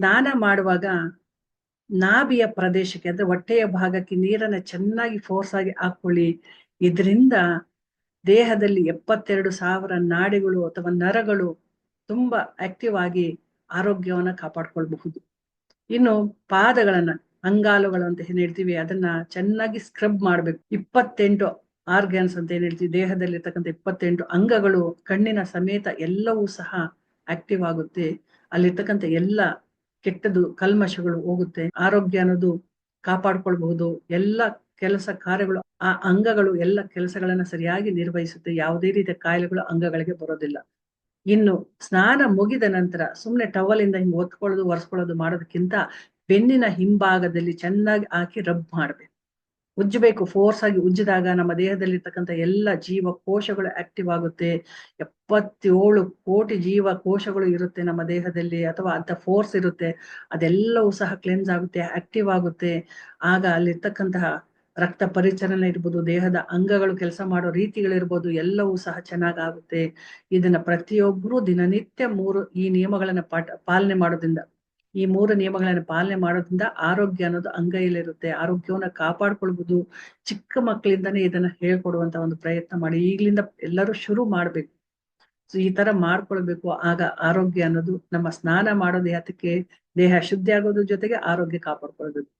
ಸ್ನಾನ ಮಾಡುವಾಗ ನಾಭಿಯ ಪ್ರದೇಶಕ್ಕೆ, ಅಂದ್ರೆ ಹೊಟ್ಟೆಯ ಭಾಗಕ್ಕೆ ನೀರನ್ನ ಚೆನ್ನಾಗಿ ಫೋರ್ಸ್ ಆಗಿ ಹಾಕೊಳ್ಳಿ. ಇದರಿಂದ ದೇಹದಲ್ಲಿ ಎಪ್ಪತ್ತೆರಡು ಸಾವಿರ ನಾಡಿಗಳು ಅಥವಾ ನರಗಳು ತುಂಬಾ ಆಕ್ಟಿವ್ ಆಗಿ ಆರೋಗ್ಯವನ್ನ ಕಾಪಾಡ್ಕೊಳ್ಬಹುದು. ಇನ್ನು ಪಾದಗಳನ್ನ, ಅಂಗಾಲುಗಳು ಅಂತ ಏನ್ ಹೇಳ್ತೀವಿ, ಅದನ್ನ ಚೆನ್ನಾಗಿ ಸ್ಕ್ರಬ್ ಮಾಡ್ಬೇಕು. ಇಪ್ಪತ್ತೆಂಟು ಆರ್ಗನ್ಸ್ ಅಂತ ಏನ್ ಹೇಳ್ತೀವಿ ದೇಹದಲ್ಲಿ ಇರ್ತಕ್ಕಂಥ ಇಪ್ಪತ್ತೆಂಟು ಅಂಗಗಳು ಕಣ್ಣಿನ ಸಮೇತ ಎಲ್ಲವೂ ಸಹ ಆಕ್ಟಿವ್ ಆಗುತ್ತೆ. ಅಲ್ಲಿರ್ತಕ್ಕಂಥ ಎಲ್ಲ ಕೆಟ್ಟದು ಕಲ್ಮಶಗಳು ಹೋಗುತ್ತೆ. ಆರೋಗ್ಯ ಅನ್ನೋದು ಕಾಪಾಡ್ಕೊಳ್ಬಹುದು. ಎಲ್ಲ ಕೆಲಸ ಕಾರ್ಯಗಳು, ಆ ಅಂಗಗಳು, ಎಲ್ಲ ಕೆಲಸಗಳನ್ನ ಸರಿಯಾಗಿ ನಿರ್ವಹಿಸುತ್ತೆ. ಯಾವುದೇ ರೀತಿಯ ಕಾಯಿಲೆಗಳು ಅಂಗಗಳಿಗೆ ಬರೋದಿಲ್ಲ. ಇನ್ನು ಸ್ನಾನ ಮುಗಿದ ನಂತರ ಸುಮ್ಮನೆ ಟವಲ್ ಇಂದ ಹಿಂಗೆ ಒತ್ಕೊಳ್ಳೋದು, ಒರೆಸ್ಕೊಳ್ಳೋದು ಮಾಡೋದಕ್ಕಿಂತ ಬೆನ್ನಿನ ಹಿಂಭಾಗದಲ್ಲಿ ಚೆನ್ನಾಗಿ ಹಾಕಿ ರಬ್ ಮಾಡ್ಬೇಕು. ಉಜ್ಜಬೇಕು ಫೋರ್ಸ್ ಆಗಿ ಉಜ್ಜಿದಾಗ ನಮ್ಮ ದೇಹದಲ್ಲಿರ್ತಕ್ಕಂಥ ಎಲ್ಲ ಜೀವ ಕೋಶಗಳು ಆಕ್ಟಿವ್ ಆಗುತ್ತೆ. ಎಪ್ಪತ್ತೇಳು ಕೋಟಿ ಜೀವ ಕೋಶಗಳು ಇರುತ್ತೆ ನಮ್ಮ ದೇಹದಲ್ಲಿ ಅಥವಾ ಅಂತ ಫೋರ್ಸ್ ಇರುತ್ತೆ. ಅದೆಲ್ಲವೂ ಸಹ ಕ್ಲೆನ್ಸ್ ಆಗುತ್ತೆ ಆಕ್ಟಿವ್ ಆಗುತ್ತೆ. ಆಗ ಅಲ್ಲಿರ್ತಕ್ಕಂತಹ ರಕ್ತ ಪರಿಚಲನೆ ಇರ್ಬೋದು, ದೇಹದ ಅಂಗಗಳು ಕೆಲಸ ಮಾಡೋ ರೀತಿಗಳಿರ್ಬೋದು, ಎಲ್ಲವೂ ಸಹ ಚೆನ್ನಾಗಾಗುತ್ತೆ. ಇದನ್ನ ಪ್ರತಿಯೊಬ್ಬರು ದಿನನಿತ್ಯ ಮೂರು ಈ ನಿಯಮಗಳನ್ನ ಪಾಠ, ಪಾಲನೆ ಮಾಡೋದ್ರಿಂದ ಈ ಮೂರು ನಿಯಮಗಳನ್ನ ಪಾಲನೆ ಮಾಡೋದ್ರಿಂದ ಆರೋಗ್ಯ ಅನ್ನೋದು ಅಂಗೈಯಲ್ಲಿರುತ್ತೆ. ಆರೋಗ್ಯವನ್ನ ಕಾಪಾಡ್ಕೊಳ್ಬಹುದು ಚಿಕ್ಕ ಮಕ್ಕಳಿಂದಾನೇ ಇದನ್ನ ಹೇಳ್ಕೊಡುವಂತ ಒಂದು ಪ್ರಯತ್ನ ಮಾಡಿ. ಈಗ್ಲಿಂದ ಎಲ್ಲರೂ ಶುರು ಮಾಡ್ಬೇಕು. ಸೊ ಈ ತರ ಮಾಡ್ಕೊಳ್ಬೇಕು. ಆಗ ಆರೋಗ್ಯ ಅನ್ನೋದು, ನಮ್ಮ ಸ್ನಾನ ಮಾಡೋದು ಯಾತಕ್ಕೆ, ದೇಹ ಶುದ್ಧಿ ಆಗೋದ್ರ ಜೊತೆಗೆ ಆರೋಗ್ಯ ಕಾಪಾಡ್ಕೊಳ್ಬೇಕು